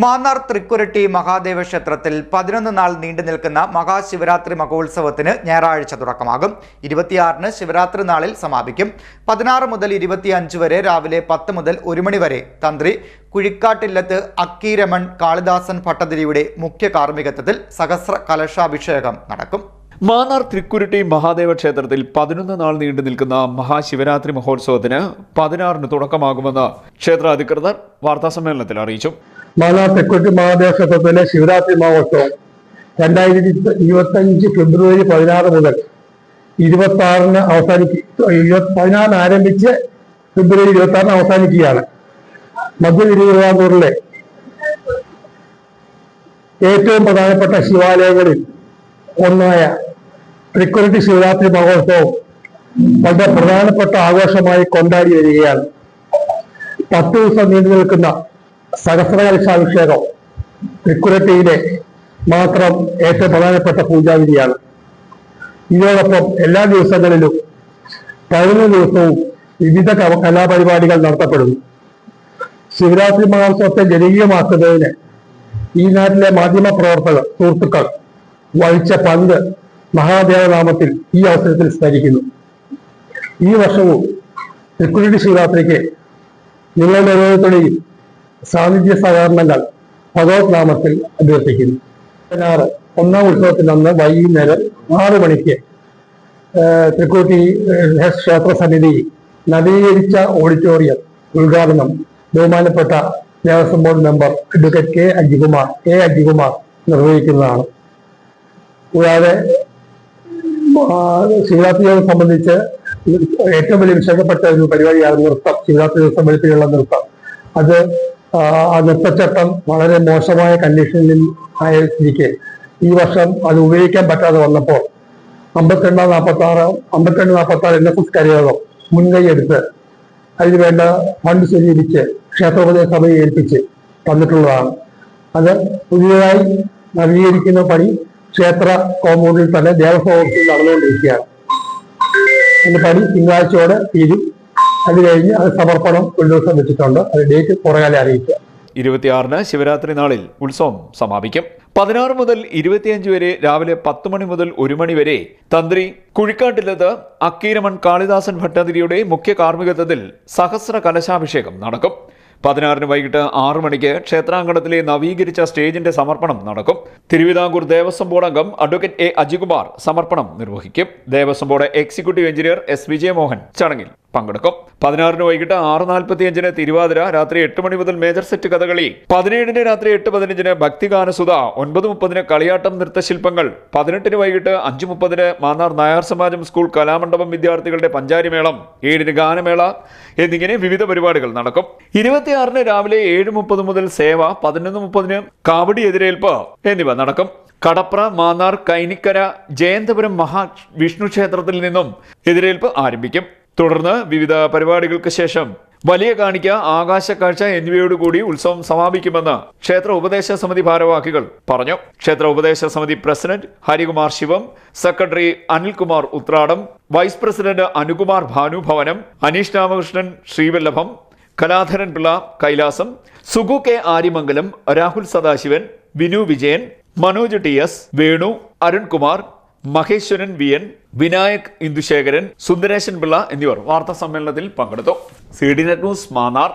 മാന്നാർ തൃക്കുരട്ടി മഹാദേവ ക്ഷേത്രത്തിൽ പതിനൊന്ന് നാൾ നീണ്ടു നിൽക്കുന്ന മഹാശിവരാത്രി മഹോത്സവത്തിന് ഞായറാഴ്ച തുടക്കമാകും. ഇരുപത്തിയാറിന് ശിവരാത്രി നാളിൽ സമാപിക്കും. പതിനാറ് മുതൽ ഇരുപത്തിയഞ്ച് വരെ രാവിലെ പത്ത് മുതൽ ഒരു മണി വരെ. തന്ത്രി കുഴിക്കാട്ടില്ലത്ത് അക്കീരമൺ കാളിദാസൻ ഭട്ടതിരിയുടെ മുഖ്യ കാർമ്മികത്വത്തിൽ സഹസ്ര കലശാഭിഷേകം നടക്കും. മാന്നാർ തൃക്കുരുട്ടി മഹാദേവ ക്ഷേത്രത്തിൽ പതിനൊന്ന് നാൾ നീണ്ടു നിൽക്കുന്ന മഹാശിവരാത്രി മഹോത്സവത്തിന് പതിനാറിന് തുടക്കമാകുമെന്ന് ക്ഷേത്ര അധികൃതർ വാർത്താസമ്മേളനത്തിൽ അറിയിച്ചു. മാനാർ തെക്കുറ്റി മഹാദേവ ക്ഷേത്രത്തിലെ ശിവരാത്രി മഹോത്സവം രണ്ടായിരത്തി ഇരുപത്തി അഞ്ച് ഫെബ്രുവരി പതിനാറ് മുതൽ ഇരുപത്തി ആറിന് അവസാനിക്ക പതിനാറിന് ആരംഭിച്ച് ഫെബ്രുവരി ഇരുപത്തി ആറിന് അവസാനിക്കുകയാണ്. മധ്യ തിരുവിതാംകൂറിലെ ഏറ്റവും പ്രധാനപ്പെട്ട ശിവാലയങ്ങളിൽ ഒന്നായ തൃക്കുരട്ടി ശിവരാത്രി മഹോത്സവം വളരെ പ്രധാനപ്പെട്ട ആഘോഷമായി കൊണ്ടാടി വരികയാണ്. പത്ത് ദിവസം നീണ്ടു നിൽക്കുന്ന സഹസ്രകലശാഭിഷേകം തൃക്കുരട്ടിയിലെ മാത്രം ഏറ്റവും പ്രധാനപ്പെട്ട പൂജാവിധിയാണ്. ഇതോടൊപ്പം എല്ലാ ദിവസങ്ങളിലും പതിനൊന്ന് ദിവസവും വിവിധ കലാപരിപാടികൾ നടത്തപ്പെടുന്നു. ശിവരാത്രി മഹോത്സവത്തെ ജനകീയമാക്കുന്നതിന് ഈ നാട്ടിലെ മാധ്യമ പ്രവർത്തകർ സുഹൃത്തുക്കൾ വഹിച്ച പങ്ക് മഹാദേവനാമത്തിൽ ഈ അവസരത്തിൽ സ്മരിക്കുന്നു. ഈ വർഷവും തൃക്കുരട്ടി ശിവരാത്രിക്ക് നിങ്ങളുടെ ഓരോരുത്തരുടെയും സാന്നിധ്യ സഹകരണങ്ങൾ ഭഗവത് നാമത്തിൽ അഭ്യർത്ഥിക്കുന്നു. പതിനാറ് ഒന്നാം ഉത്സവത്തിൽ അന്ന് വൈകുന്നേരം ആറു മണിക്ക് തൃക്കൂട്ടി ക്ഷേത്ര സമിതി നവീകരിച്ച ഓഡിറ്റോറിയം ഉദ്ഘാടനം ബഹുമാനപ്പെട്ട Devaswom board member advocate K Ajikumar K Ajikumar നിർവഹിക്കുന്നതാണ്. കൂടാതെ ശിവരാത്രി ശിവരാത്രിയെ സംബന്ധിച്ച് ഏറ്റവും വലിയ വിശേഷപ്പെട്ട ഒരു പരിപാടിയാണ് നൃത്തം. ശിവരാത്രി ദിവസം വെളുപ്പിലുള്ള നൃത്തം. അത് ആ, നൃത്തച്ചട്ടം വളരെ മോശമായ കണ്ടീഷനിൽ ആയിരിക്കെ. ഈ വർഷം അത് ഉപയോഗിക്കാൻ പറ്റാതെ വന്നപ്പോൾ അമ്പത്തിരണ്ട് നാൽപ്പത്തി ആറ് അമ്പത്തിരണ്ട് നാൽപ്പത്തി ആറ് എൻ എസ് എസ് കരയോഗം മുൻകൈ എടുത്ത് അതിന് വേണ്ട ഫണ്ട് സ്വീകരിച്ച് ക്ഷേത്രോപദേശ സഭയെ ഏൽപ്പിച്ച് തന്നിട്ടുള്ളതാണ്. അത് പുതിയതായി നവീകരിക്കുന്ന പണി ക്ഷേത്ര കോമ്പൗണ്ടിൽ തന്നെ ദേവസ്വം ഓഫീസിൽ നടന്നുകൊണ്ടിരിക്കുകയാണ്. അതിന്റെ പണി തിങ്കളാഴ്ചയോടെ തീരും. അത് കഴിഞ്ഞ് അത് സമർപ്പണം ഒരു വെച്ചിട്ടുണ്ട്. അത് ഡേറ്റ് പുറകാലെ അറിയിക്കുക. ഇരുപത്തിയാറിന് ശിവരാത്രി നാളിൽ ഉത്സവം സമാപിക്കും. പതിനാറ് മുതൽ ഇരുപത്തിയഞ്ച് വരെ രാവിലെ പത്ത് മണി മുതൽ ഒരു മണി വരെ തന്ത്രി കുഴിക്കാട്ടിലത്ത് അക്കീരമൺ കാളിദാസൻ ഭട്ടതിരിയുടെ മുഖ്യ കാർമ്മികത്വത്തിൽ സഹസ്ര കലശാഭിഷേകം നടക്കും. പതിനാറിന് വൈകിട്ട് ആറു മണിക്ക് ക്ഷേത്രാങ്കണത്തിലെ നവീകരിച്ച സ്റ്റേജിന്റെ സമർപ്പണം നടക്കും. തിരുവിതാംകൂർ ദേവസ്വം ബോർഡ് അംഗം അഡ്വക്കേറ്റ് എ അജികുമാർ സമർപ്പണം നിർവഹിക്കും. Devaswom board executive engineer S Vijayamohan ചടങ്ങിൽ പങ്കെടുക്കും. പതിനാറിന് വൈകിട്ട് ആറ് നാൽപ്പത്തിയഞ്ചിന് തിരുവാതിര രാത്രി എട്ട് മണി മുതൽ മേജർ സെറ്റ് കഥകളി. പതിനേഴിന് രാത്രി എട്ട് പതിനഞ്ചിന് ഭക്തിഗാനസുത ഒൻപത് മുപ്പതിന് കളിയാട്ടം നൃത്തശില്പങ്ങൾ. പതിനെട്ടിന് വൈകിട്ട് അഞ്ച് മുപ്പതിന് മാന്നാർ നായർ സമാജം സ്കൂൾ കലാമണ്ഡപം വിദ്യാർത്ഥികളുടെ പഞ്ചാരിമേളം. ഏഴിന് ഗാനമേള എന്നിങ്ങനെ വിവിധ പരിപാടികൾ നടക്കും. ഇരുപത്തിയാറിന് രാവിലെ ഏഴ് മുപ്പത് മുതൽ സേവ പതിനൊന്ന് മുപ്പതിന് കാവടി എതിരേൽപ്പ് എന്നിവ നടക്കും. കടപ്ര മാന്നാർ കൈനിക്കര ജയന്തപുരം മഹാ വിഷ്ണു ക്ഷേത്രത്തിൽ നിന്നും എതിരേൽപ്പ് ആരംഭിക്കും. തുടർന്ന് വിവിധ പരിപാടികൾക്ക് ശേഷം വലിയ കാണിക്ക ആകാശ ആകാശക്കാഴ്ച എന്നിവയോടുകൂടി ഉത്സവം സമാപിക്കുമെന്ന് ക്ഷേത്ര ഉപദേശ സമിതി ഭാരവാഹികൾ പറഞ്ഞു. ക്ഷേത്ര ഉപദേശ സമിതി president Harikumar Shivam secretary Anilkumar Uthradam vice president Anukumar Bhanubhavanam Aneesh Ramakrishnan Sreevallabham Kaladharan Pillai Kailasam Sugu K Aryamangalam Rahul Sadasivan Vinu Vijayan Manoj T S Venu Arunkumar Maheswaran V N Vinayak Indusekharan Sundaresan Pillai എന്നിവർ വാർത്താ സമ്മേളനത്തിൽ പങ്കെടുത്തു. C D net news Mannar.